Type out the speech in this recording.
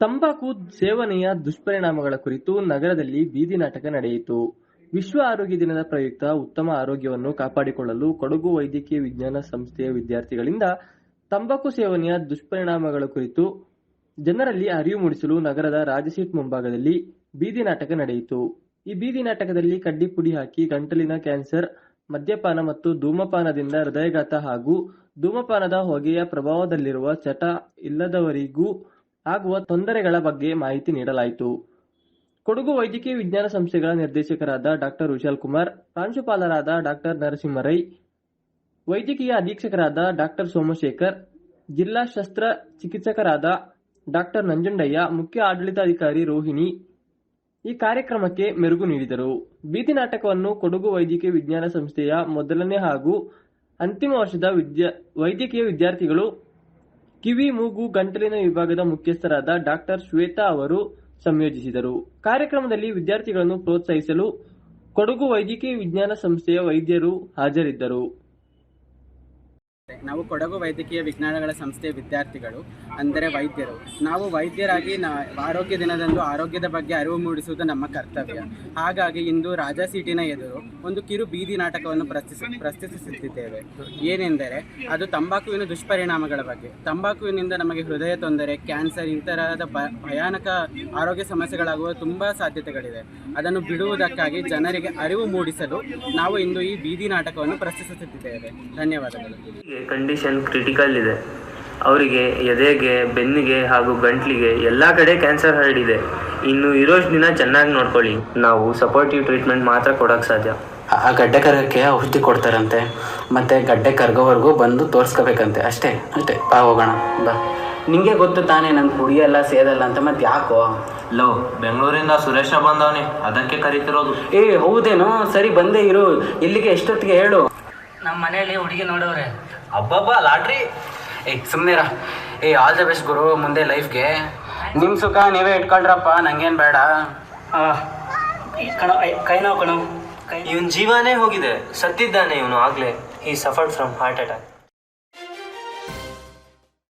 ತಂಬಾಕು ಸೇವನೆಯ ದುಷ್ಪರಿಣಾಮಗಳ ಕುರಿತು ನಗರದಲ್ಲಿ ಬೀದಿ ನಾಟಕ ನಡೆಯಿತು. ವಿಶ್ವ ಆರೋಗ್ಯ ದಿನದ ಪ್ರಯುಕ್ತ ಉತ್ತಮ ಆರೋಗ್ಯವನ್ನು ಕಾಪಾಡಿಕೊಳ್ಳಲು ಕೊಡಗು ವೈದ್ಯಕೀಯ ವಿಜ್ಞಾನ ಸಂಸ್ಥೆಯ ವಿದ್ಯಾರ್ಥಿಗಳಿಂದ ತಂಬಾಕು ಸೇವನೆಯ ದುಷ್ಪರಿಣಾಮಗಳ ಕುರಿತು ಜನರಲ್ಲಿ ಅರಿವು ಮೂಡಿಸಲು ನಗರದ ರಾಜಸೀಟ್ ಮುಂಭಾಗದಲ್ಲಿ ಬೀದಿ ನಾಟಕ ನಡೆಯಿತು. ಈ ಬೀದಿ ನಾಟಕದಲ್ಲಿ ಕಡ್ಡಿ ಪುಡಿ ಹಾಕಿ ಗಂಟಲಿನ ಕ್ಯಾನ್ಸರ್, ಮದ್ಯಪಾನ ಮತ್ತು ಧೂಮಪಾನದಿಂದ ಹೃದಯಘಾತ ಹಾಗೂ ಧೂಮಪಾನದ ಹೊಗೆಯ ಪ್ರಭಾವದಲ್ಲಿರುವ ಚಟ ಇಲ್ಲದವರಿಗೂ ಆಗುವ ತೊಂದರೆಗಳ ಬಗ್ಗೆ ಮಾಹಿತಿ ನೀಡಲಾಯಿತು. ಕೊಡಗು ವೈದ್ಯಕೀಯ ವಿಜ್ಞಾನ ಸಂಸ್ಥೆಗಳ ನಿರ್ದೇಶಕರಾದ ಡಾಕ್ಟರ್ ವಿಶಾಲ್ ಕುಮಾರ್, ಪ್ರಾಂಶುಪಾಲರಾದ ಡಾಕ್ಟರ್ ನರಸಿಂಹರೈ ವೈದ್ಯಕೀಯ ಅಧೀಕ್ಷಕರಾದ ಡಾಕ್ಟರ್ ಸೋಮಶೇಖರ್, ಜಿಲ್ಲಾ ಶಸ್ತ್ರ ಚಿಕಿತ್ಸಕರಾದ ಡಾಕ್ಟರ್ ನಂಜುಂಡಯ್ಯ, ಮುಖ್ಯ ಆಡಳಿತಾಧಿಕಾರಿ ರೋಹಿಣಿ ಈ ಕಾರ್ಯಕ್ರಮಕ್ಕೆ ಮೆರುಗು ನೀಡಿದರು. ಬೀದಿ ನಾಟಕವನ್ನು ಕೊಡಗು ವೈದ್ಯಕೀಯ ವಿಜ್ಞಾನ ಸಂಸ್ಥೆಯ ಮೊದಲನೇ ಹಾಗೂ ಅಂತಿಮ ವರ್ಷದ ವೈದ್ಯಕೀಯ ವಿದ್ಯಾರ್ಥಿಗಳು, ಕಿವಿ, ಮೂಗು, ಗಂಟಲಿನ ವಿಭಾಗದ ಮುಖ್ಯಸ್ಥರಾದ ಡಾಕ್ಟರ್ ಶ್ವೇತಾ ಅವರು ಸಂಯೋಜಿಸಿದರು. ಕಾರ್ಯಕ್ರಮದಲ್ಲಿ ವಿದ್ಯಾರ್ಥಿಗಳನ್ನು ಪ್ರೋತ್ಸಾಹಿಸಲು ಕೊಡಗು ವೈದ್ಯಕೀಯ ವಿಜ್ಞಾನ ಸಂಸ್ಥೆಯ ವೈದ್ಯರು ಹಾಜರಿದ್ದರು. ನಾವು ಕೊಡಗು ವೈದ್ಯಕೀಯ ವಿಜ್ಞಾನಗಳ ಸಂಸ್ಥೆಯ ವಿದ್ಯಾರ್ಥಿಗಳು, ಅಂದರೆ ವೈದ್ಯರು. ನಾವು ವೈದ್ಯರಾಗಿ ನಾ, ಆರೋಗ್ಯ ದಿನದಂದು ಆರೋಗ್ಯದ ಬಗ್ಗೆ ಅರಿವು ಮೂಡಿಸುವುದು ನಮ್ಮ ಕರ್ತವ್ಯ. ಹಾಗಾಗಿ ಇಂದು ರಾಜಾ ಸೀಟಿನ ಎದುರು ಒಂದು ಕಿರು ಬೀದಿ ನಾಟಕವನ್ನು ಪ್ರಸ್ತಿಸ ಪ್ರಸ್ತುತಿಸುತ್ತಿದ್ದೇವೆ ಏನೆಂದರೆ, ಅದು ತಂಬಾಕುವಿನ ದುಷ್ಪರಿಣಾಮಗಳ ಬಗ್ಗೆ. ತಂಬಾಕುವಿನಿಂದ ನಮಗೆ ಹೃದಯ ತೊಂದರೆ, ಕ್ಯಾನ್ಸರ್ ಈ ತರಹದ ಭಯಾನಕ ಆರೋಗ್ಯ ಸಮಸ್ಯೆಗಳಾಗುವ ತುಂಬ ಸಾಧ್ಯತೆಗಳಿವೆ. ಅದನ್ನು ಬಿಡುವುದಕ್ಕಾಗಿ ಜನರಿಗೆ ಅರಿವು ಮೂಡಿಸಲು ನಾವು ಇಂದು ಈ ಬೀದಿ ನಾಟಕವನ್ನು ಪ್ರಸ್ತುತಿಸುತ್ತಿದ್ದೇವೆ ಧನ್ಯವಾದಗಳು. ಕಂಡೀಷನ್ ಕ್ರಿಟಿಕಲ್ ಇದೆ. ಅವರಿಗೆ ಎದೆಗೆ ಬೆನ್ನಿಗೆ ಹಾಗೂ ಗಂಟ್ಲಿಗೆ ಎಲ್ಲ ಕಡೆ ಕ್ಯಾನ್ಸರ್ ಹರಡಿದೆ ಇನ್ನು ಇರೋಷ್ಟು ದಿನ ಚೆನ್ನಾಗಿ ನೋಡ್ಕೊಳ್ಳಿ. ನಾವು ಸಪೋರ್ಟಿವ್ ಟ್ರೀಟ್ಮೆಂಟ್ ಮಾತ್ರ ಕೊಡೋಕ್ಕೆ ಸಾಧ್ಯ. ಆ ಗಡ್ಡೆ ಕರಗಕ್ಕೆ ಔಷಧಿ ಕೊಡ್ತಾರಂತೆ. ಮತ್ತೆ ಗಡ್ಡೆ ಕರ್ಗೋವರೆಗೂ ಬಂದು ತೋರಿಸ್ಕೋಬೇಕಂತೆ. ಅಷ್ಟೇ ಅಷ್ಟೇ. ಬಾ ಹೋಗೋಣ. ಬಾ. ನಿಂಗೆ ಗೊತ್ತು ತಾನೇ ನಂಗೆ ಕುಡಿಯಲ್ಲ ಸೇದಲ್ಲ ಅಂತ ಮತ್ತೆ ಯಾಕೋ? ಲೋ ಬೆಂಗಳೂರಿಂದ ಸುರೇಶ ಬಂದವನೇ. ಅದಕ್ಕೆ ಕರಿತಿರೋದು. ಏ ಹೌದೇನೋ? ಸರಿ ಬಂದೇ ಇರು. ಇಲ್ಲಿಗೆ ಎಷ್ಟೊತ್ತಿಗೆ ಹೇಳು? ನಮ್ಮ ಮನೆಯಲ್ಲಿ ಹುಡುಗಿ ನೋಡೋರೆ. ಅಬ್ಬಬ್ಬ ಲಾಟ್ರಿ. ಏ ಸುಮ್ಮನೆರ ಏ ಆಲ್ ದ ಬೆಸ್ಟ್ ಗುರು ಮುಂದೆ ಲೈಫ್ಗೆ ನಿಮ್ಮ ಸುಖ ನೀವೇ ಇಟ್ಕೊಳ್ರಪ್ಪ ನಂಗೇನು ಬೇಡ. ಕಣ ಕೈ ನೋವು ಕಣ. ಕೈ ಇವನ್ ಜೀವನೇ ಹೋಗಿದೆ. ಸತ್ತಿದ್ದಾನೆ ಇವನು ಆಗ್ಲೇ. ಈ ಸಫರ್ಡ್ ಫ್ರಮ್ ಹಾರ್ಟ್ ಅಟ್ಯಾಕ್